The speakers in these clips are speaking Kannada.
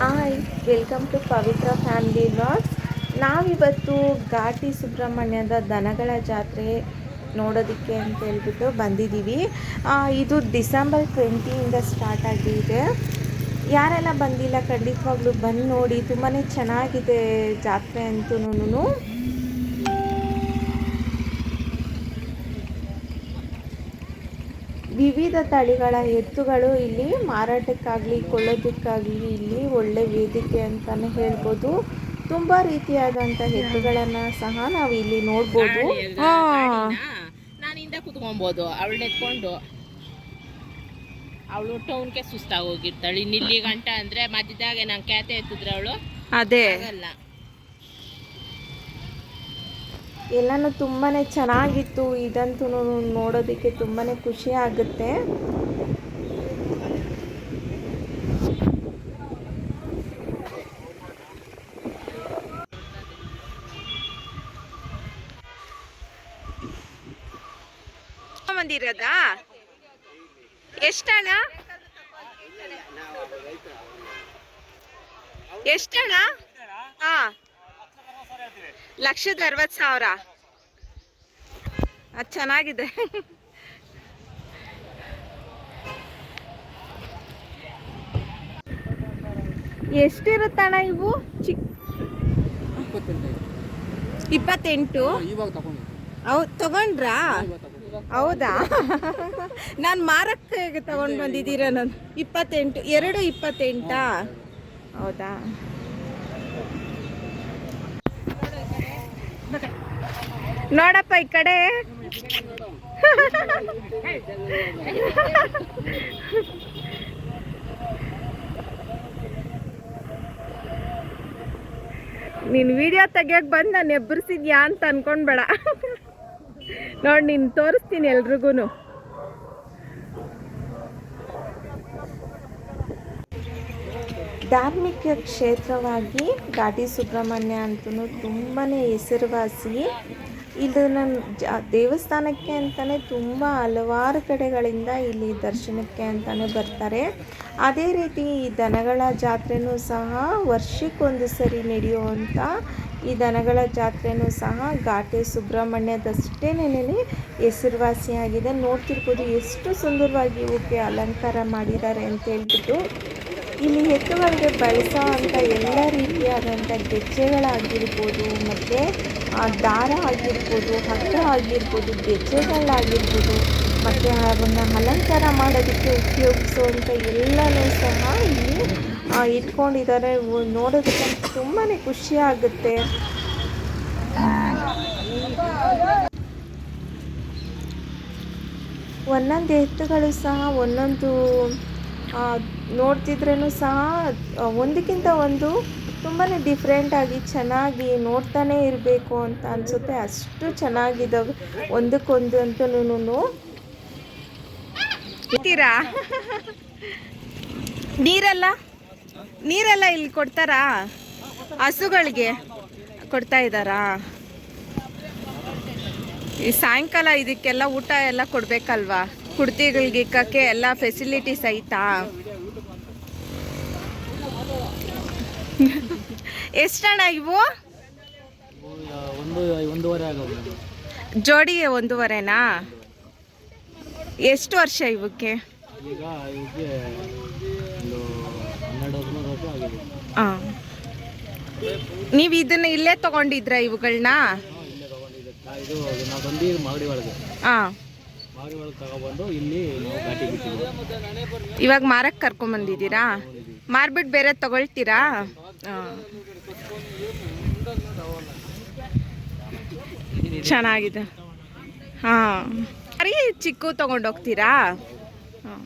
Hi welcome to Pavitra family vlogs ನಾವಿವತ್ತು ಘಾಟಿ ಸುಬ್ರಹ್ಮಣ್ಯದ ದನಗಳ ಜಾತ್ರೆ ನೋಡೋದಕ್ಕೆ ಅಂತ ಹೇಳ್ಬಿಟ್ಟು ಬಂದಿದ್ದೀವಿ. ಇದು ಡಿಸೆಂಬರ್ ಟ್ವೆಂಟಿಯಿಂದ ಸ್ಟಾರ್ಟ್ ಆಗಿದೆ. ಯಾರೆಲ್ಲ ಬಂದಿಲ್ಲ ಖಂಡಿತವಾಗ್ಲೂ ಬಂದು ನೋಡಿ ತುಂಬಾ ಚೆನ್ನಾಗಿದೆ ಜಾತ್ರೆ ಅಂತೂ ವಿವಿಧ ತಳಿಗಳ ಎತ್ತುಗಳು ಇಲ್ಲಿ ಮಾರಾಟಕ್ಕಾಗಲಿ ಕೊಳ್ಳೋದಕ್ಕಾಗಲಿ ಇಲ್ಲಿ ಒಳ್ಳೆ ವೇದಿಕೆ ಅಂತಲೇ ಹೇಳ್ಬೋದು. ತುಂಬ ರೀತಿಯಾದಂಥ ಎತ್ತುಗಳನ್ನು ಸಹ ನಾವು ಇಲ್ಲಿ ನೋಡ್ಬೋದು. ಹಾಂ ನಾನು ಹಿಂದೆ ಕುತ್ಕೊಬೋದು. ಅವಳನ್ನ ಎತ್ಕೊಂಡು. ಅವಳು ಟೌನ್ಗೆ ಸುಸ್ತಾಗಿ ಹೋಗಿರ್ತಾಳೆ. ನಿಲ್ಲಿ ಇಲ್ಲಿ ಗಂಟ ಅಂದ್ರೆ ಮಧ್ಯದಾಗೆ ನಾನು ಕ್ಯಾತೆ ಎತ್ತಿದ್ರೆ ಅವಳು ಅದೇ. ಆಗಲ್ಲ. ಎಲ್ಲನೂ ತುಂಬಾ ಚೆನ್ನಾಗಿತ್ತು. ಇದಂತೂ ನೋಡೋದಕ್ಕೆ ತುಂಬಾ ಖುಷಿ ಆಗುತ್ತೆ. ಬಂದಿರೋದಾ? ಎಷ್ಟಣ ಎಷ್ಟಣ ಹಾ. ಲಕ್ಷದ ಅರವತ್ತು ಸಾವಿರ. ಅದು ಚೆನ್ನಾಗಿದೆ. ಎಷ್ಟಿರುತ್ತಣ್ಣ ಇವು? ಚಿಕ್ಕ ಇಪ್ಪತ್ತೆಂಟು. ಹೌದು ತಗೊಂಡ್ರಾ? ಹೌದಾ? ನಾನು ಮಾರಕ್ಕೆ ತಗೊಂಡ್ ಬಂದಿದ್ದೀರ ನಾನು. ಇಪ್ಪತ್ತೆಂಟು ಎರಡು ಇಪ್ಪತ್ತೆಂಟಾ? ಹೌದಾ? ನೋಡಪ್ಪ ಈ ಕಡೆ. ನೀನ್ ವಿಡಿಯೋ ತೆಗಿಯೋಕೆ ಬಂದು ನಾನು ಎಬ್ಬರಿಸಿದ್ಯಾ ಅಂತ ಅನ್ಕೊಂಡ್ಬೇಡ ನೋಡಿ, ನೀನು ತೋರಿಸ್ತೀನಿ ಎಲ್ರಿಗೂ ಧಾರ್ಮಿಕ ಕ್ಷೇತ್ರವಾಗಿ ಘಾಟಿ ಸುಬ್ರಹ್ಮಣ್ಯ ಅಂತೂ ತುಂಬಾ ಹೆಸರುವಾಸಿ. ಇದನ್ನು ಜ, ದೇವಸ್ಥಾನಕ್ಕೆ ಅಂತಲೇ ತುಂಬ ಹಲವಾರು ಕಡೆಗಳಿಂದ ಇಲ್ಲಿ ದರ್ಶನಕ್ಕೆ ಅಂತಲೇ ಬರ್ತಾರೆ. ಅದೇ ರೀತಿ ಈ ದನಗಳ ಜಾತ್ರೆನೂ ಸಹ ವರ್ಷಕ್ಕೊಂದು ಸರಿ ನಡೆಯುವಂಥ ಈ ದನಗಳ ಜಾತ್ರೆನೂ ಸಹ ಘಾಟಿ ಹೆಸರುವಾಸಿ ಹೆಸರುವಾಸಿಯಾಗಿದೆ. ನೋಡ್ತಿರ್ಬೋದು ಎಷ್ಟು ಸುಂದರವಾಗಿ ಇವಕ್ಕೆ ಅಲಂಕಾರ ಮಾಡಿದ್ದಾರೆ ಅಂತ ಹೇಳ್ಬಿಟ್ಟು. ಇಲ್ಲಿ ಹೆತ್ತವರಿಗೆ ಬಳಸೋ ಅಂಥ ಎಲ್ಲ ರೀತಿಯಾದಂಥ ಗೆಜ್ಜೆಗಳಾಗಿರ್ಬೋದು, ಮತ್ತು ದಾರ ಆಗಿರ್ಬೋದು, ಹಗ್ಗ ಆಗಿರ್ಬೋದು, ಗೆಜ್ಜೆಗಳಾಗಿರ್ಬೋದು, ಮತ್ತು ಅವನ್ನ ಅಲಂಕಾರ ಮಾಡೋದಕ್ಕೆ ಉಪಯೋಗಿಸುವಂಥ ಎಲ್ಲನೂ ಸಹ ಇಲ್ಲಿ ಇಟ್ಕೊಂಡಿದ್ದಾರೆ. ನೋಡೋದಕ್ಕೆ ತುಂಬಾ ಖುಷಿ ಆಗುತ್ತೆ. ಒಂದೊಂದು ಎತ್ತುಗಳು ಸಹ ಒಂದೊಂದು ನೋಡ್ತಿದ್ರೂ ಸಹ ಒಂದಕ್ಕಿಂತ ಒಂದು ತುಂಬಾ ಡಿಫ್ರೆಂಟಾಗಿ ಚೆನ್ನಾಗಿ ನೋಡ್ತಾನೆ ಇರಬೇಕು ಅಂತ ಅನಿಸುತ್ತೆ. ಅಷ್ಟು ಚೆನ್ನಾಗಿದ್ದಾವೆ. ಒಂದಕ್ಕೊಂದು ಅಂತಲೂ ಇರ್ತೀರಾ? ನೀರೆಲ್ಲ? ನೀರೆಲ್ಲ ಇಲ್ಲಿ ಕೊಡ್ತಾರಾ? ಹಸುಗಳಿಗೆ ಕೊಡ್ತಾ ಇದ್ದಾರಾ? ಈ ಸಾಯಂಕಾಲ ಇದಕ್ಕೆಲ್ಲ ಊಟ ಎಲ್ಲ ಕೊಡ್ಬೇಕಲ್ವಾ? ಕುಡ್ತಿಗಳಿಗೆ ಇಕ್ಕಕ್ಕೆ ಎಲ್ಲ ಫೆಸಿಲಿಟೀಸ್ ಐತಾ? ಎಷ್ಟಣ್ಣ ಇವು? ಜೋಡಿಗೆ ಒಂದೂವರೆನಾ? ಎಷ್ಟು ವರ್ಷ ಇವಕ್ಕೆ ಹಾಂ ನೀವು ಇದನ್ನ ಇಲ್ಲೇ ತಗೊಂಡಿದ್ರ ಇವುಗಳನ್ನ ಹಾಂ ಕರ್ಕೊಂಡ್ ಇವಾಗ ಮಾರಕ್ಕೆ ಕರ್ಕೊಂಬಂದಿದ್ದೀರಾ? ಮಾರ್ಬಿಟ್ಟು ಬೇರೆ ತಗೊಳ್ತೀರಾ? ಚೆನ್ನಾಗಿದೆ. ಹಾಂ. ಸರಿ ಚಿಕ್ಕು ತಗೊಂಡೋಗ್ತೀರಾ ಹಾಂ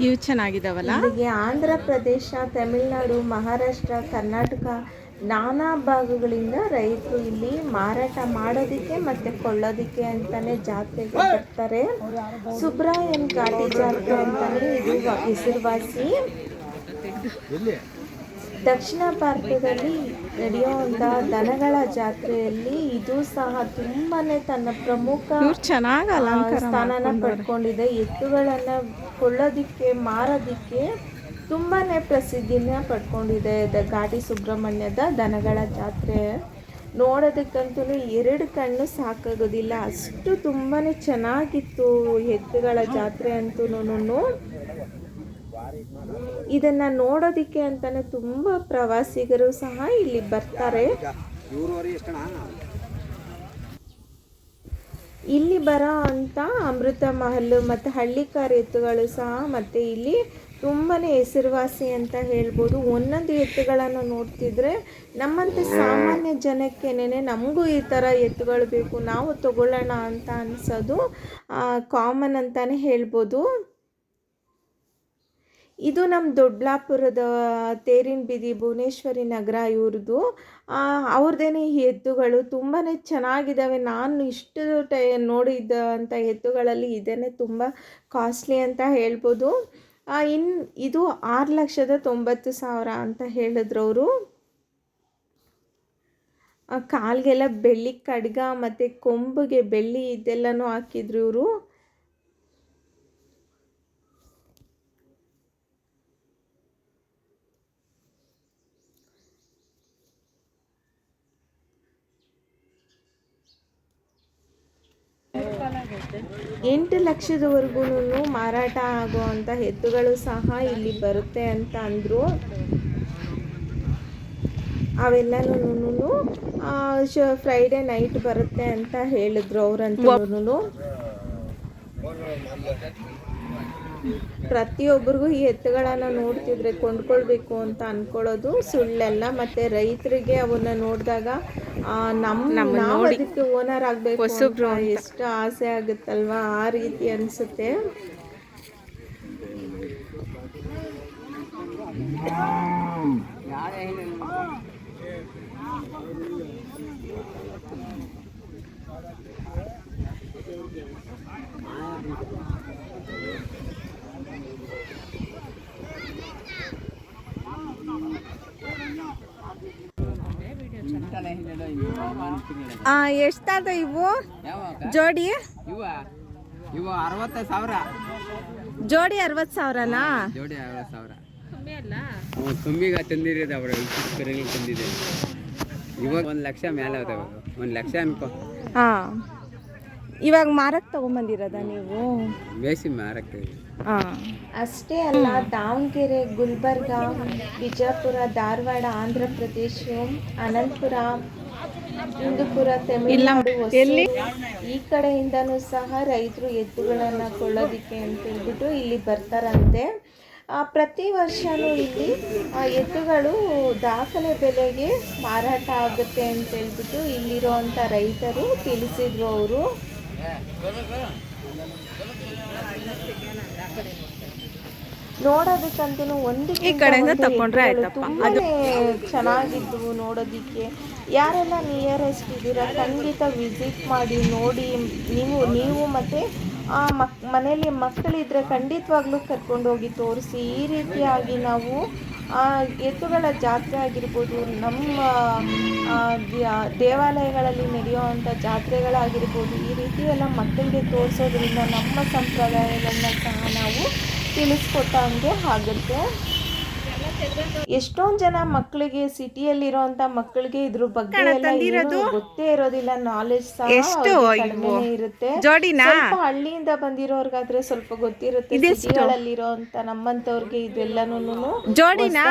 ಇವು ಚೆನ್ನಾಗಿದಾವಲ್ಲ? ಆಂಧ್ರ ಪ್ರದೇಶ ತಮಿಳುನಾಡು ಮಹಾರಾಷ್ಟ್ರ ಕರ್ನಾಟಕ ನಾನಾ ಭಾಗಗಳಿಂದ ರೈತರು ಇಲ್ಲಿ ಮಾರಾಟ ಮಾಡೋದಕ್ಕೆ ಮತ್ತೆ ಕೊಳ್ಳೋದಕ್ಕೆ ಅಂತಾನೆ ಜಾತ್ರೆಗೆ ಬರ್ತಾರೆ. ಸುಬ್ರಾಯನ್ ಘಾಟಿ ಜಾತ್ರೆ ಅಂತಾನೆ ಇದು ಹೆಸರುವಾಸಿ. ದಕ್ಷಿಣ ಭಾರತದಲ್ಲಿ ನಡೆಯುವಂತಹ ದನಗಳ ಜಾತ್ರೆಯಲ್ಲಿ ಇದು ಸಹ ತುಂಬಾನೇ ತನ್ನ ಪ್ರಮುಖ ಚೆನ್ನಾಗಿ ಸ್ಥಾನನ ಪಡ್ಕೊಂಡಿದೆ. ಎತ್ತುಗಳನ್ನ ಕೊಳ್ಳೋದಿಕ್ಕೆ ಮಾರೋದಿಕ್ಕೆ ತುಂಬಾನೇ ಪ್ರಸಿದ್ಧಿನ ಪಡ್ಕೊಂಡಿದೆ ದ ಘಾಟಿ ಸುಬ್ರಹ್ಮಣ್ಯದ ದನಗಳ ಜಾತ್ರೆ. ನೋಡೋದಕ್ಕಂತೂ ಎರಡು ಕಣ್ಣು ಸಾಕಾಗೋದಿಲ್ಲ. ಅಷ್ಟು ತುಂಬಾ ಚೆನ್ನಾಗಿತ್ತು ಎತ್ತುಗಳ ಜಾತ್ರೆ ಅಂತೂ ಇದನ್ನ ನೋಡೋದಿಕ್ಕೆ ಅಂತಾನೆ ತುಂಬಾ ಪ್ರವಾಸಿಗರು ಸಹ ಇಲ್ಲಿ ಬರ್ತಾರೆ. ಇಲ್ಲಿ ಬರೋ ಅಂತ ಅಮೃತ ಮಹಲ್ ಮತ್ತು ಹಳ್ಳಿಕಾರ್ ಎತ್ತುಗಳು ಸಹ ಮತ್ತು ಇಲ್ಲಿ ತುಂಬಾನೇ ಹೆಸರುವಾಸಿ ಅಂತ ಹೇಳ್ಬೋದು. ಒಂದೊಂದು ಎತ್ತುಗಳನ್ನು ನೋಡ್ತಿದ್ರೆ ನಮ್ಮಂತೆ ಸಾಮಾನ್ಯ ಜನಕ್ಕೇನೆ ನಮಗೂ ಈ ಥರ ಎತ್ತುಗಳು ಬೇಕು ನಾವು ತಗೊಳ್ಳೋಣ ಅಂತ ಅನ್ಸೋದು ಕಾಮನ್ ಅಂತಾನೆ ಹೇಳ್ಬೋದು. ಇದು ನಮ್ಮ ದೊಡ್ಡಲಾಪುರದ ತೇರಿನ ಬೀದಿ ಭುವನೇಶ್ವರಿ ನಗರ ಇವ್ರದ್ದು ಅವ್ರದ್ದೇನೆ ಈ ಎತ್ತುಗಳು ತುಂಬಾ ಚೆನ್ನಾಗಿದ್ದಾವೆ ನಾನು ಇಷ್ಟು ಟೈ ನೋಡಿದ್ದ ಅಂಥ ಎತ್ತುಗಳಲ್ಲಿ ಇದೇ ತುಂಬ ಕಾಸ್ಟ್ಲಿ ಅಂತ ಹೇಳ್ಬೋದು. ಇನ್ನು ಇದು ಆರು ಲಕ್ಷದ ತೊಂಬತ್ತು ಸಾವಿರ ಅಂತ ಹೇಳಿದ್ರು ಅವರು ಕಾಲಿಗೆಲ್ಲ ಬೆಳ್ಳಿ ಖಡ್ಗ ಮತ್ತು ಕೊಂಬಿಗೆ ಬೆಳ್ಳಿ ಇದೆಲ್ಲನೂ ಹಾಕಿದ್ರು ಇವರು. ಎಂಟು ಲಕ್ಷದವರೆಗೂ ಮಾರಾಟ ಆಗುವಂಥ ಎತ್ತುಗಳು ಸಹ ಇಲ್ಲಿ ಬರುತ್ತೆ ಅಂತ ಅಂದರು. ಅವೆಲ್ಲನೂ ಫ್ರೈಡೇ ನೈಟ್ ಬರುತ್ತೆ ಅಂತ ಹೇಳಿದ್ರು ಅವ್ರಂತೂ. ಪ್ರತಿಯೊಬ್ಬರಿಗೂ ಈ ಎತ್ತುಗಳನ್ನ ನೋಡ್ತಿದ್ರೆ ಕೊಂಡ್ಕೊಳ್ಬೇಕು ಅಂತ ಅನ್ಕೊಳ್ಳೋದು ಸುಳ್ಳೆಲ್ಲ. ಮತ್ತೆ ರೈತರಿಗೆ ಅವನ್ನ ನೋಡಿದಾಗ ನಮ್ಮ ನಾವು ಅದಕ್ಕೆ ಓನರ್ ಆಗಬೇಕು ಎಷ್ಟು ಆಸೆ ಆಗುತ್ತಲ್ವಾ ಆ ರೀತಿ ಅನಿಸುತ್ತೆ? ಎಷ್ಟಾದ ಇವು? ಜೋಡಿ? ಇವು ಇವ ಅರವತ್ತೈದು ಸಾವಿರ. ಜೋಡಿ ಅರವತ್ತು ಸಾವಿರನಾ? ಜೋಡಿ ಅರವತ್ತು ಸಾವಿರ. ಕಮ್ಮಿಗೆ ತಂದಿರೋದು ಅವ್ರ ಕರೆಗೆ ತಂದಿದೆ ಇವಾಗ ಒಂದು ಲಕ್ಷ ಮೇಲೆ ಅದಾವ ಒಂದು ಲಕ್ಷ ಅನ್ಕೋ. ಹಾಂ. ಇವಾಗ ಮಾರಕ್ಕೆ ತಗೊಂಬಂದಿರೋದ ನೀವು? ಬೇಸಿ ಮಾರಕ್ಕೆ ಹಾಂ. ಅಷ್ಟೇ ಅಲ್ಲ ದಾವಣಗೆರೆ ಗುಲ್ಬರ್ಗ ಬಿಜಾಪುರ ಧಾರವಾಡ ಆಂಧ್ರ ಪ್ರದೇಶ ಅನಂತಪುರ ತಮಿಳುನಾಡು ಹೊಸೂರು, ಈ ಕಡೆಯಿಂದನು ಸಹ ರೈತರು ಎತ್ತುಗಳನ್ನು ಕೊಳ್ಳೋದಿಕ್ಕೆ ಅಂತ ಹೇಳ್ಬಿಟ್ಟು ಇಲ್ಲಿ ಬರ್ತಾರಂತೆ. ಪ್ರತಿ ವರ್ಷವೂ ಇಲ್ಲಿ ಎತ್ತುಗಳು ದಾಖಲೆ ಬೆಲೆಗೆ ಮಾರಾಟ ಆಗುತ್ತೆ ಅಂತ ಹೇಳ್ಬಿಟ್ಟು ಇಲ್ಲಿರುವಂಥ ರೈತರು ತಿಳಿಸಿದ್ರು ಅವರು. ನೋಡೋದಕ್ಕಂತೂ ಒಂದು ಈ ಕಡೆಯಿಂದ ತಕೊಂಡ್ರೆ ಆಯ್ತಪ್ಪ. ಚೆನ್ನಾಗಿದ್ವು ನೋಡೋದಿಕ್ಕೆ ಯಾರೆಲ್ಲ ನಿಯರೆಸ್ಟ್ ಇದ್ದೀರಾ ಖಂಡಿತ ವಿಸಿಟ್ ಮಾಡಿ ನೋಡಿ ನೀವು ನೀವು ಮತ್ತು ಮಕ್ ಮನೇಲಿ ಮಕ್ಕಳಿದ್ರೆ ಖಂಡಿತವಾಗ್ಲೂ ಕರ್ಕೊಂಡೋಗಿ ತೋರಿಸಿ ಈ ರೀತಿಯಾಗಿ ನಾವು ಆ, ಎತ್ತುಗಳ ಜಾತ್ರೆ ಆಗಿರ್ಬೋದು ನಮ್ಮ ಆ, ದೇವಾಲಯಗಳಲ್ಲಿ ನಡೆಯುವಂಥ ಜಾತ್ರೆಗಳಾಗಿರ್ಬೋದು ಈ ರೀತಿ ಎಲ್ಲ ಮಕ್ಕಳಿಗೆ ತೋರಿಸೋದ್ರಿಂದ ನಮ್ಮ ಸಂಪ್ರದಾಯಗಳನ್ನ ಸಹ ನಾವು ತಿಳಿಸ್ಕೊಟ್ಟಂಗೆ ಆಗುತ್ತೆ ಎಷ್ಟೊಂದು ಜನ ಮಕ್ಕಳಿಗೆ ಸಿಟಿಯಲ್ಲಿರೋಂಥ ಮಕ್ಕಳಿಗೆ ಇದ್ರ ಬಗ್ಗೆ ಗೊತ್ತೇ ಇರೋದಿಲ್ಲ. ನಾಲೆಜ್ ಎಷ್ಟು ಇರುತ್ತೆ. ಹಳ್ಳಿಯಿಂದ ಬಂದಿರೋರ್ಗಾದ್ರೆ ಸ್ವಲ್ಪ ಗೊತ್ತಿರುತ್ತೆ ಸಿಟಿಗಳಲ್ಲಿರೋಂಥ ನಮ್ಮಂತವ್ರಿಗೆ ಇದೆಲ್ಲನೂ ಜೋಡಿನಾ?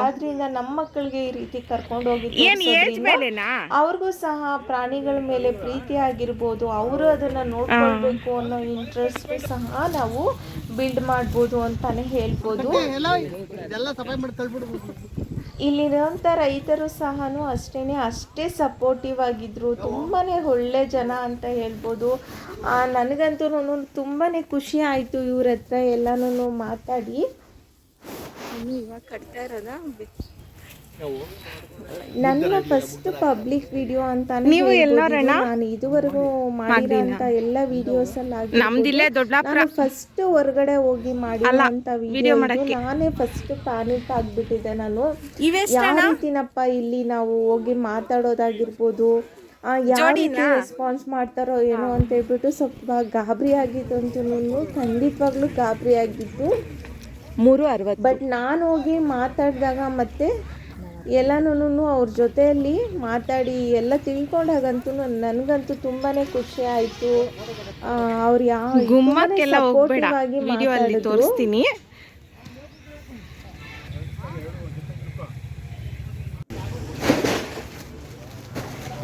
ಆದ್ರಿಂದ ನಮ್ಮ ಮಕ್ಕಳಿಗೆ ಈ ರೀತಿ ಕರ್ಕೊಂಡು ಹೋಗಿ ಏನ್ ಏಜ್ ತೋರ್ಸೋದ್ರಿಂದ ಮೇಲೆನಾ? ಅವ್ರಿಗೂ ಸಹ ಪ್ರಾಣಿಗಳ ಮೇಲೆ ಪ್ರೀತಿ ಆಗಿರ್ಬೋದು. ಅವರು ಅದನ್ನ ನೋಡ್ಕೊಳ್ಬೇಕು ಅನ್ನೋ ಇಂಟ್ರೆಸ್ಟ್ ಸಹ ನಾವು ಬಿಲ್ಡ್ ಮಾಡ್ಬೋದು ಅಂತಾನೆ ಹೇಳ್ಬೋದು. ಇಲ್ಲಿರೋಂಥ ರೈತರು ಸಹ ಅಷ್ಟೇನೆ ಅಷ್ಟೇ ಸಪೋರ್ಟಿವ್ ಆಗಿದ್ರು. ತುಂಬಾನೇ ಒಳ್ಳೆ ಜನ ಅಂತ ಹೇಳ್ಬೋದು. ಆ, ನನಗಂತೂ ತುಂಬಾನೇ ಖುಷಿ ಆಯ್ತು ಇವ್ರ ಹತ್ರ ಎಲ್ಲಾನು ಮಾತಾಡಿ. ಇವಾಗ ಕಟ್ತಾ ಇರೋದಾ? ನನ್ನ ಫಸ್ಟ್ ಪಬ್ಲಿಕ್ ವಿಡಿಯೋ ಅಂತಾನೆ ನೀವು ನಾನು ಇದುವರೆಗೂ ಮಾಡಿದಂತ ಎಲ್ಲ ವಿಡಿಯೋಸ್ ಅಲ್ಲಿ ನಮ್ದಿಲ್ಲೇ ದೊಡ್ಡಾಪುರ ನಾನು ಫಸ್ಟ್ ಹೊರಗಡೆ ಹೋಗಿ ಮಾಡಿದಂತ ವಿಡಿಯೋ. ನಾನೇ ಫಸ್ಟ್ ಪ್ಯಾನಿಕ್ ಆಗ್ಬಿಟ್ಟಿದ್ದೆ ನಾನು. ಯಾವ ರೀತಿನಪ್ಪ ಇಲ್ಲಿ ನಾವು ಹೋಗಿ ಮಾತಾಡೋದಾಗಿರ್ಬೋದು? ಯಾವ ರೀತಿ ರೆಸ್ಪಾನ್ಸ್ ಮಾಡ್ತಾರೋ ಏನೋ ಅಂತ ಹೇಳ್ಬಿಟ್ಟು ಸ್ವಲ್ಪ ಗಾಬರಿ ಆಗಿತ್ತು ಆಗಿದ್ದು ಖಂಡಿತವಾಗ್ಲೂ ಗಾಬರಿ ಆಗಿದ್ದು. ಮೂರು ಅರವತ್ತು. ಬಟ್ ನಾನು ಹೋಗಿ ಮಾತಾಡಿದಾಗ ಮತ್ತೆ ಎಲ್ಲನೂ ಅವ್ರ ಜೊತೆಯಲ್ಲಿ ಮಾತಾಡಿ ಎಲ್ಲ ತಿಳ್ಕೊಂಡಾಗಂತೂ ನನಗಂತೂ ತುಂಬಾನೇ ಖುಷಿ ಆಯಿತು. ಅವ್ರು ಯಾವ ಗುಮ್ಮಕ್ಕೆಲ್ಲ ಹೋಗ್ಬೇಡ. ವಿಡಿಯೋ ಅಲ್ಲಿ ತೋರಿಸ್ತೀನಿ.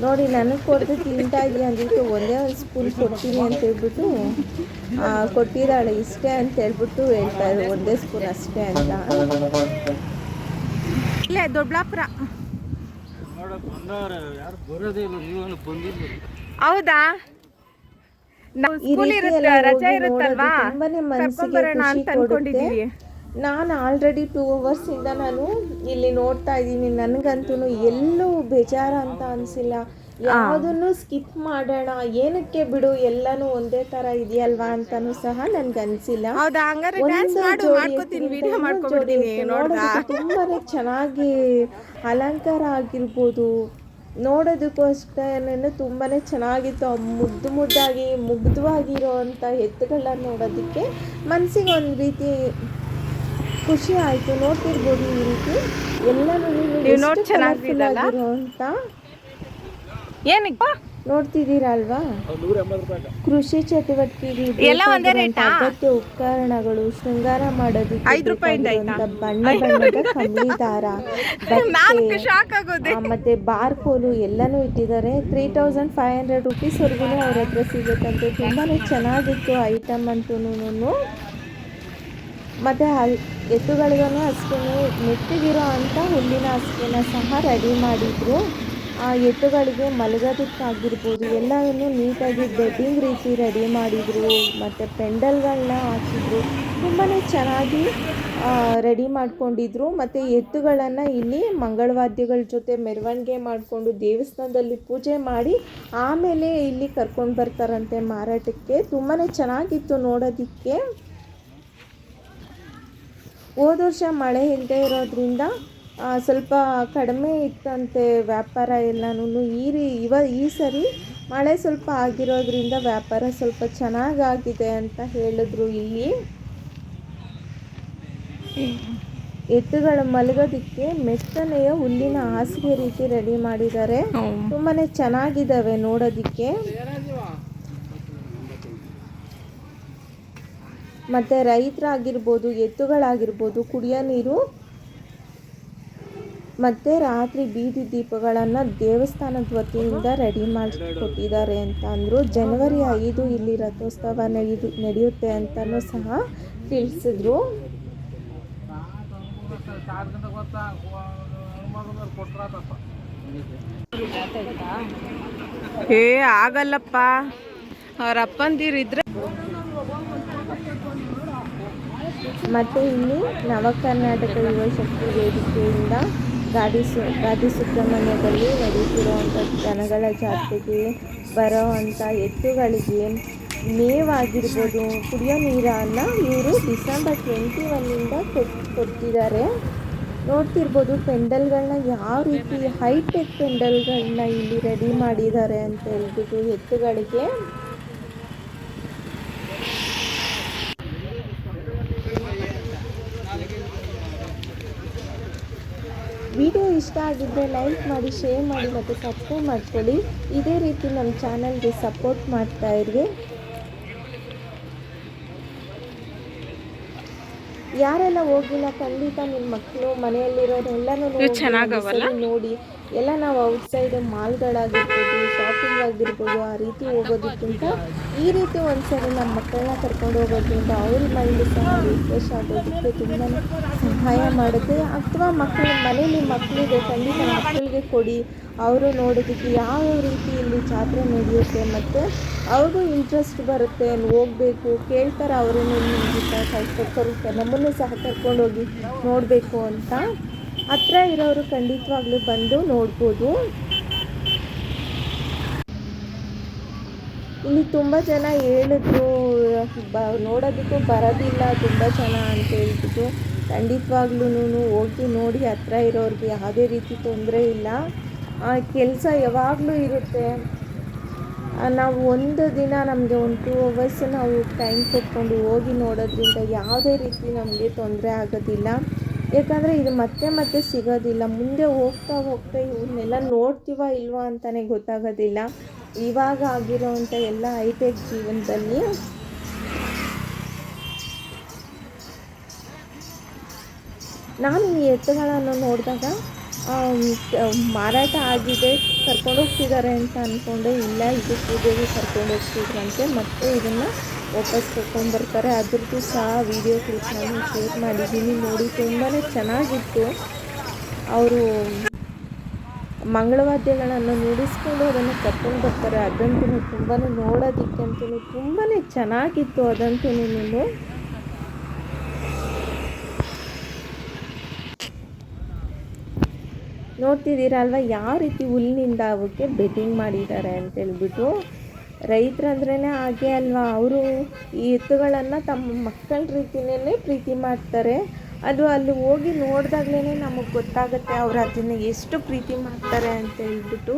ನೋಡಿ ನನಗೆ ಕೊಡದೆ ತಿಂತಾ ಇದೆಯಾ ಅಂದ್ಬಿಟ್ಟು ಒಂದೇ ಒಂದು ಸ್ಪೂನ್ ಕೊಡ್ತೀನಿ ಅಂತ ಹೇಳ್ಬಿಟ್ಟು ಆ, ಕೊಟ್ಟಿದ್ದಾಳೆ ಇಷ್ಟೇ ಅಂತ ಹೇಳ್ಬಿಟ್ಟು ಹೇಳ್ತಾ ಇದ್ರು. ಒಂದೇ ಸ್ಪೂನ್ ಅಷ್ಟೇ ಅಂತ. ಇಲ್ಲೇ ದೊಡ್ಡಾಪುರ ಹೌದಾ? ಸ್ಕೂಲ್ ಇರುತ್ತೆ ರಜೆ ಇರುತ್ತಲ್ವಾ? ಖುಷಿ ಅಂತ ಅನ್ಕೊಂಡಿದ್ದೀನಿ ನಾನು ಆಲ್ರೆಡಿ ಟೂ ಅವರ್ಸಿಂದ ನಾನು ಇಲ್ಲಿ ನೋಡ್ತಾ ಇದ್ದೀನಿ. ನನಗಂತೂ ಎಲ್ಲೂ ಬೇಜಾರ ಅಂತ ಅನಿಸಿಲ್ಲ. ಯಾವುದನ್ನು ಸ್ಕಿಪ್ ಮಾಡೋಣ ಏನಕ್ಕೆ ಬಿಡು ಎಲ್ಲಾನು ಒಂದೇ ತರ ಇದೆಯಲ್ವಾ ಅಂತಾನು ಸಹ ನನ್ಗೆ ಅನ್ಸಿಲ್ಲ. ತುಂಬಾನೇ ಚೆನ್ನಾಗಿ ಅಲಂಕಾರ ಆಗಿರ್ಬೋದು. ನೋಡೋದಕ್ಕೋಸ್ಕರ ತುಂಬಾನೇ ಚೆನ್ನಾಗಿತ್ತು ಮುದ್ದು ಮುದ್ದಾಗಿ ಮುಗ್ಧವಾಗಿರೋ ಅಂಥ ಎತ್ತುಗಳನ್ನ ನೋಡೋದಕ್ಕೆ ಮನಸ್ಸಿಗೆ ಒಂದು ರೀತಿ ಖುಷಿ ಆಯಿತು. ನೋಡ್ತಿರ್ಬೋದು ಈ ರೀತಿ. ಎಲ್ಲನೂ ಚೆನ್ನಾಗಿದೆಯಲ್ಲ? ಅಂತ. ಏನಕ್ಕೆ? ನೋಡ್ತಿದ್ದೀರಲ್ವಾ? ಕೃಷಿ ಚಟುವಟಿಕೆ ಎಲ್ಲ ಒಂದೇ ಬೇಕಾಗಿರುವಂಥ ರೇಟಾ? ಅಗತ್ಯ ಉಪಕರಣಗಳು ಶೃಂಗಾರ ಮಾಡೋದು ಐದು ರೂಪಾಯಿಂದ ಬಣ್ಣ ಬಣ್ಣದ ಕಮ್ಮಿ ದಾರ ಮತ್ತೆ ಬಾರ್ಕೋಲು ಎಲ್ಲನೂ ಇಟ್ಟಿದ್ದಾರೆ. ತ್ರೀ ತೌಸಂಡ್ ಫೈವ್ ಹಂಡ್ರೆಡ್ ರುಪೀಸ್ವರೆಗೂ ಅವ್ರ ಹತ್ರ ಸಿಗುತ್ತಂತೆ. ತುಂಬಾನೇ ಚೆನ್ನಾಗಿತ್ತು ಐಟಮ್ ಅಂತೂ ಮತ್ತೆ ಹಲ್ ಎತ್ತುಗಳಿಗೂ ಅಷ್ಟೇ ಮೆತ್ತಗಿರೋ ಅಂತ ಹುಲ್ಲಿನ ಅಷ್ಟೇನ ಸಹ ರೆಡಿ ಮಾಡಿದ್ರು. ಎತ್ತುಗಳಿಗೆ ಮಲಗೋದಕ್ಕಾಗಿರ್ಬೋದು ಎಲ್ಲವನ್ನು ನೀಟಾಗಿ ಬೆಡ್ಡಿಂಗ್ ರೀತಿ ರೆಡಿ ಮಾಡಿದರು. ಮತ್ತು ಪೆಂಡಲ್ಗಳನ್ನ ಹಾಕಿದ್ರು. ತುಂಬಾ ಚೆನ್ನಾಗಿ ರೆಡಿ ಮಾಡ್ಕೊಂಡಿದ್ರು. ಮತ್ತು ಎತ್ತುಗಳನ್ನು ಇಲ್ಲಿ ಮಂಗಳವಾದ್ಯಗಳ ಜೊತೆ ಮೆರವಣಿಗೆ ಮಾಡಿಕೊಂಡು ದೇವಸ್ಥಾನದಲ್ಲಿ ಪೂಜೆ ಮಾಡಿ ಆಮೇಲೆ ಇಲ್ಲಿ ಕರ್ಕೊಂಡು ಬರ್ತಾರಂತೆ ಮಾರಾಟಕ್ಕೆ. ತುಂಬಾ ಚೆನ್ನಾಗಿತ್ತು ನೋಡೋದಕ್ಕೆ. ಹೋದ ವರ್ಷ ಮಳೆ ಇಲ್ಲದೆ ಇರೋದ್ರಿಂದ ಆ, ಸ್ವಲ್ಪ ಕಡಿಮೆ ಇತ್ತಂತೆ ವ್ಯಾಪಾರ ಎಲ್ಲನೂ ಈ ರೀ ಇವ ಈ ಸರಿ ಮಳೆ ಸ್ವಲ್ಪ ಆಗಿರೋದ್ರಿಂದ ವ್ಯಾಪಾರ ಸ್ವಲ್ಪ ಚೆನ್ನಾಗಾಗಿದೆ ಅಂತ ಹೇಳಿದ್ರು ಇಲ್ಲಿ. ಎತ್ತುಗಳು ಮಲಗೋದಕ್ಕೆ ಮೆತ್ತನೆಯ ಹುಲ್ಲಿನ ಹಾಸಿಗೆ ರೀತಿ ರೆಡಿ ಮಾಡಿದ್ದಾರೆ. ತುಂಬಾನೇ ಚೆನ್ನಾಗಿದ್ದಾವೆ ನೋಡೋದಿಕ್ಕೆ. ಮತ್ತೆ ರೈತರಾಗಿರ್ಬೋದು ಎತ್ತುಗಳಾಗಿರ್ಬೋದು ಕುಡಿಯೋ ನೀರು ಮತ್ತು ರಾತ್ರಿ ಬೀದಿ ದೀಪಗಳನ್ನು ದೇವಸ್ಥಾನದ ವತಿಯಿಂದ ರೆಡಿ ಮಾಡಿಕೊಟ್ಟಿದ್ದಾರೆ ಅಂತ ಅಂದರು. ಜನವರಿ ಐದು ಇಲ್ಲಿ ರಥೋತ್ಸವ ನಡೆದು ನಡೆಯುತ್ತೆ ಅಂತಲೂ ಸಹ ತಿಳಿಸಿದ್ರು. ಏ ಆಗಲ್ಲಪ್ಪ. ಅವ್ರ ಅಪ್ಪಂದಿರಿದ್ರೆ ಮತ್ತು ಇಲ್ಲಿ ನವ ಕರ್ನಾಟಕ ಯುವ ಶಕ್ತಿ ವೇದಿಕೆಯಿಂದ ಗಾಡಿ ಸು ಗಾದಿ ಸುಬ್ರಹ್ಮಣ್ಯದಲ್ಲಿ ನಡೆಯುತ್ತಿರುವಂಥ ದನಗಳ ಜಾತ್ರೆಗೆ ಬರೋ ಅಂಥ ಎತ್ತುಗಳಿಗೆ ಮೇವಾಗಿರ್ಬೋದು. ಕುಡಿಯೋ ನೀರನ್ನು ಇವರು ಡಿಸೆಂಬರ್ ಟ್ವೆಂಟಿ ಒನ್ನಿಂದ ಕೊಡ್ತಿದ್ದಾರೆ ನೋಡ್ತಿರ್ಬೋದು ಪೆಂಡಲ್ಗಳನ್ನ ಯಾವ ರೀತಿ ಹೈಟೆಕ್ ಪೆಂಡಲ್ಗಳನ್ನ ಇಲ್ಲಿ ರೆಡಿ ಮಾಡಿದ್ದಾರೆ ಅಂತ ಹೇಳ್ಬಿಟ್ಟು ಎತ್ತುಗಳಿಗೆ ವಿಡಿಯೋ ಇಷ್ಟ ಆಗಿದ್ದರೆ ಲೈಕ್ ಮಾಡಿ ಶೇರ್ ಮಾಡಿ ಮತ್ತು ಸಬ್ಸ್ಕ್ರೈಬ್ ಮಾಡ್ಕೊಳ್ಳಿ. ಇದೇ ರೀತಿ ನಮ್ಮ ಚಾನಲ್ಗೆ ಸಪೋರ್ಟ್ ಮಾಡ್ತಾ ಇರಿ. ಯಾರೆಲ್ಲ ಹೋಗಿಲ್ಲ ಖಂಡಿತ ನಿಮ್ಮ ಮಕ್ಕಳು ಮನೆಯಲ್ಲಿರೋದೆಲ್ಲನೂ? ನೋಡಿ. ಎಲ್ಲ ನಾವು ಔಟ್ಸೈಡ್ ಮಾಲ್ಗಳಾಗಿರ್ಬೋದು ಶಾಪಿಂಗ್ ಆಗಿರ್ಬೋದು, ಆ ರೀತಿ ಹೋಗೋದಕ್ಕಿಂತ ಈ ರೀತಿ ಒಂದ್ಸರಿ ನಮ್ಮ ಮಕ್ಕಳನ್ನ ಕರ್ಕೊಂಡು ಹೋಗೋದ್ರಿಂದ ಅವ್ರ ಮೈಂಡ್ ಸಹ ರಿಫ್ರೆಶ್ ಆಗೋದಕ್ಕೆ ತುಂಬಾ ಸಹಾಯ ಮಾಡುತ್ತೆ. ಅಥವಾ ಮಕ್ಕಳು ಮನೇಲಿ ಮಕ್ಕಳಿಗೆ ಖಂಡಿತ ಮಕ್ಕಳಿಗೆ ಕೊಡಿ. ಅವರು ನೋಡೋದಕ್ಕೆ ಯಾವ ರೀತಿ ಇಲ್ಲಿ ಜಾತ್ರೆ ನಡೆಯುತ್ತೆ ಮತ್ತು ಅವ್ರಿಗೂ ಇಂಟ್ರೆಸ್ಟ್ ಬರುತ್ತೆ ಹೋಗಬೇಕು, ಕೇಳ್ತಾರೆ ಅವರೇನು ನಿಮಗೆ ಕರ್ಕೊಂಡು ನಮ್ಮನ್ನು ಸಹ ಕರ್ಕೊಂಡೋಗಿ ನೋಡಬೇಕು ಅಂತ. ಹತ್ರ ಇರೋರು ಖಂಡಿತವಾಗ್ಲೂ ಬಂದು ನೋಡ್ಬೋದು. ಇಲ್ಲಿ ತುಂಬ ಜನ ಹೇಳಿದ್ರು, ಬ, ನೋಡೋದಕ್ಕೂ ಬರೋದಿಲ್ಲ ತುಂಬ ಜನ ಅಂತ ಹೇಳ್ಬಿಟ್ಟು. ಖಂಡಿತವಾಗ್ಲೂ ಹೋಗಿ ನೋಡಿ ಹತ್ರ ಇರೋರಿಗೆ ಯಾವುದೇ ರೀತಿ ತೊಂದರೆ ಇಲ್ಲ. ಕೆಲಸ ಯಾವಾಗಲೂ ಇರುತ್ತೆ. ನಾವು ಒಂದು ದಿನ ನಮಗೆ ಒಂದು ಟೂ ಅವರ್ಸ್ ನಾವು ಟೈಮ್ ಕೊಟ್ಕೊಂಡು ಹೋಗಿ ನೋಡೋದ್ರಿಂದ ಯಾವುದೇ ರೀತಿ ನಮಗೆ ತೊಂದರೆ ಆಗೋದಿಲ್ಲ. ಯಾಕಂದರೆ ಇದು ಮತ್ತೆ ಮತ್ತೆ ಸಿಗೋದಿಲ್ಲ. ಮುಂದೆ ಹೋಗ್ತಾ ಹೋಗ್ತಾ ಇವನ್ನೆಲ್ಲ ನೋಡ್ತೀವ ಇಲ್ವಾ ಅಂತಲೇ ಗೊತ್ತಾಗೋದಿಲ್ಲ. ಇವಾಗ ಆಗಿರೋವಂಥ ಎಲ್ಲ ಹೈಟೆಕ್ ಜೀವನದಲ್ಲಿ ನಾನು ಈ ಎತ್ತುಗಳನ್ನು ನೋಡಿದಾಗ ಮಾರಾಟ ಆಗಿದೆ ಕರ್ಕೊಂಡು ಹೋಗ್ತಿದ್ದಾರೆ ಅಂತ ಅಂದ್ಕೊಂಡೆ ಇಲ್ಲ, ಇದು ಪೂಜೆಗೆ ಕರ್ಕೊಂಡು ಹೋಗ್ತಿದ್ರಂತೆ ಮತ್ತೆ ಇದನ್ನು ವಾಪಸ್ ಕರ್ಕೊಂಡ್ಬರ್ತಾರೆ ಅದ್ರದ್ದು ಸಹ ವಿಡಿಯೋ ಕ್ಲಿಪ್ ನಾನು ಶೇರ್ ಮಾಡಿದ್ದೀನಿ. ನೋಡಿ ತುಂಬಾ ಚೆನ್ನಾಗಿತ್ತು. ಅವರು ಮಂಗಳವಾದ್ಯಗಳನ್ನು ನುಡಿಸ್ಕೊಂಡು ಅದನ್ನು ಕರ್ಕೊಂಡು ಬರ್ತಾರೆ. ಅದಂತೂ ತುಂಬಾ ನೋಡೋದಕ್ಕಂತೂ ತುಂಬಾ ಚೆನ್ನಾಗಿತ್ತು ಅದಂತೂ ನೋಡ್ತಿದ್ದೀರಲ್ವ, ಯಾವ ರೀತಿ ಹುಲ್ಲಿನಿಂದ ಅವಕ್ಕೆ ಬೆಟ್ಟಿಂಗ್ ಮಾಡಿದ್ದಾರೆ ಅಂತೇಳ್ಬಿಟ್ಟು. ರೈತರಂದ್ರೇ ಹಾಗೆ ಅಲ್ವಾ? ಅವರು ಈ ಎತ್ತುಗಳನ್ನು ತಮ್ಮ ಮಕ್ಕಳ ರೀತಿಯೇ ಪ್ರೀತಿ ಮಾಡ್ತಾರೆ. ಅದು ಅಲ್ಲಿ ಹೋಗಿ ನೋಡಿದಾಗ್ಲೇ ನಮಗೆ ಗೊತ್ತಾಗುತ್ತೆ ಅವ್ರು ಅದನ್ನು ಎಷ್ಟು ಪ್ರೀತಿ ಮಾಡ್ತಾರೆ ಅಂತ ಹೇಳ್ಬಿಟ್ಟು.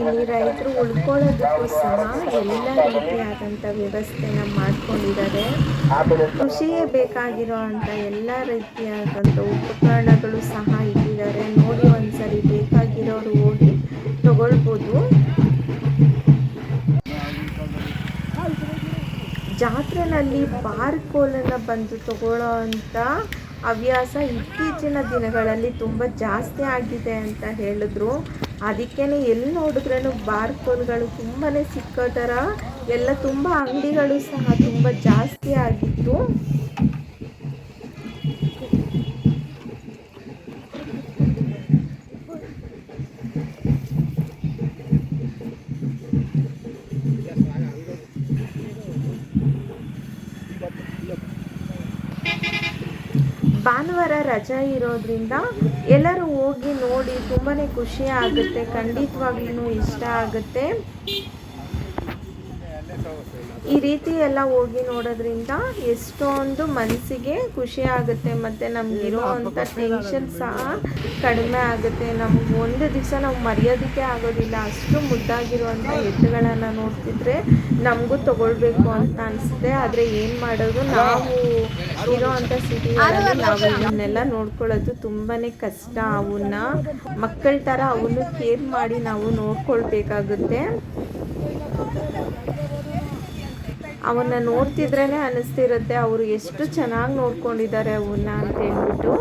ಇಲ್ಲಿ ರೈತರು ಉಳ್ಕೊಳ್ಳೋದಕ್ಕೂ ಸಹ ಎಲ್ಲ ರೀತಿಯಾದಂಥ ವ್ಯವಸ್ಥೆನ ಮಾಡ್ಕೊಂಡಿದ್ದಾರೆ. ಕೃಷಿಯೇ ಬೇಕಾಗಿರೋ ಅಂಥ ಎಲ್ಲ ರೀತಿಯಾದಂಥ ಉಪಕರಣಗಳು ಸಹ ಇಟ್ಟಿದ್ದಾರೆ. ನೋಡಿ ಒಂದ್ಸರಿ ಬೇಕಾಗಿರೋರು ಹೋಗಿ ತಗೊಳ್ಬೋದು. ಜಾತ್ರೆನಲ್ಲಿ ಬಾರ್ಕೋಲನ್ನು ಬಂದು ತಗೊಳ್ಳೋ ಅಂಥ ಹವ್ಯಾಸ ಇತ್ತೀಚಿನ ದಿನಗಳಲ್ಲಿ ತುಂಬ ಜಾಸ್ತಿ ಆಗಿದೆ ಅಂತ ಹೇಳಿದ್ರು. ಅದಕ್ಕೇ ಎಲ್ಲಿ ನೋಡಿದ್ರೂ ಬಾರ್ಕೋಲ್ಗಳು ತುಂಬಾ ಸಿಕ್ಕೋ ಥರ ಎಲ್ಲ ತುಂಬ ಅಂಗಡಿಗಳು ಸಹ ತುಂಬ ಜಾಸ್ತಿ ಆಗಿತ್ತು. ಭಾನುವಾರ ರಜಾ ಇರೋದ್ರಿಂದ ಎಲ್ಲರೂ ಹೋಗಿ ನೋಡಿ ತುಂಬಾ ಖುಷಿ ಆಗುತ್ತೆ ಖಂಡಿತವಾಗ್ಲೂ ಇಷ್ಟ ಆಗುತ್ತೆ. ಈ ರೀತಿ ಎಲ್ಲ ಹೋಗಿ ನೋಡೋದ್ರಿಂದ ಎಷ್ಟೊಂದು ಮನಸ್ಸಿಗೆ ಖುಷಿ ಆಗುತ್ತೆ, ಮತ್ತು ನಮಗಿರುವಂಥ ಟೆನ್ಷನ್ ಸಹ ಕಡಿಮೆ ಆಗುತ್ತೆ. ನಮ್ಗೆ ಒಂದು ದಿವಸ ನಾವು ಮರೆಯೋದಕ್ಕೆ ಆಗೋದಿಲ್ಲ. ಅಷ್ಟು ಮುದ್ದಾಗಿರುವಂಥ ಎತ್ತುಗಳನ್ನು ನೋಡ್ತಿದ್ರೆ ನಮಗೂ ತಗೊಳ್ಬೇಕು ಅಂತ ಅನಿಸುತ್ತೆ, ಆದರೆ ಏನು ಮಾಡೋದು? ನಾವು ಇರೋ ಅಂಥ ಸಿಟಿಗಳಲ್ಲಿ ನಾವು ಇವನ್ನೆಲ್ಲ ನೋಡ್ಕೊಳ್ಳೋದು ತುಂಬಾ ಕಷ್ಟ. ಅವನ್ನ, ಮಕ್ಕಳ ಥರ ಅವನ್ನು ಕೇರ್ ಮಾಡಿ ನಾವು ನೋಡ್ಕೊಳ್ಬೇಕಾಗುತ್ತೆ. ಅವನ್ನ ನೋಡ್ತಿದ್ರೇ ಅನಿಸ್ತಿರುತ್ತೆ, ಅವರು ಎಷ್ಟು ಚೆನ್ನಾಗಿ ನೋಡ್ಕೊಂಡಿದ್ದಾರೆ ಅವನ್ನ ಅಂತ ಹೇಳ್ಬಿಟ್ಟು.